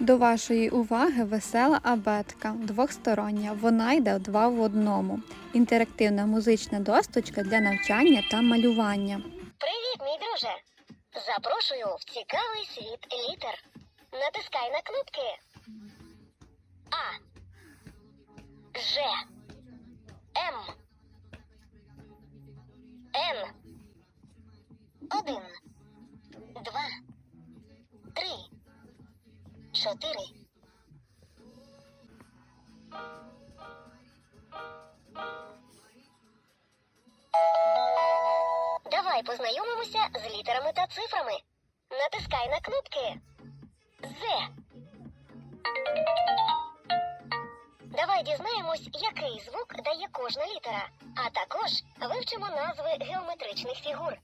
До вашої уваги весела абетка двохстороння. Вона йде два в одному. Інтерактивна музична досточка для навчання та малювання. Привіт, мій друже! Запрошую в цікавий світ літер. Натискай на кнопки А. Ж. М. Н. Один. Чотири. Давай познайомимося з літерами та цифрами. Натискай на кнопки З. Давай дізнаємось, який звук дає кожна літера, а також вивчимо назви геометричних фігур.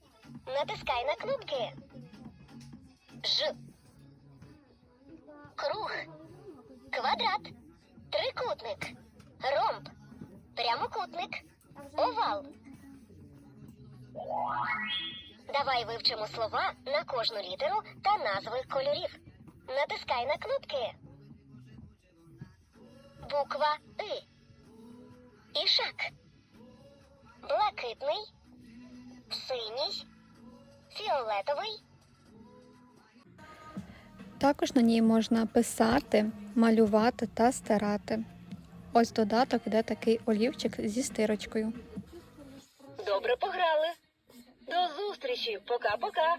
Натискай на кнопки Ж. Квадрат. Трикутник. Ромб. Прямокутник. Овал. Давай вивчимо слова на кожну літеру та назви кольорів. Натискай на кнопки. Буква И. Ішак. Блакитний. Синій. Фіолетовий. Також на ній можна писати, малювати та стирати. Ось додаток, йде такий олівчик зі стирочкою. Добре пограли. До зустрічі. Пока-пока.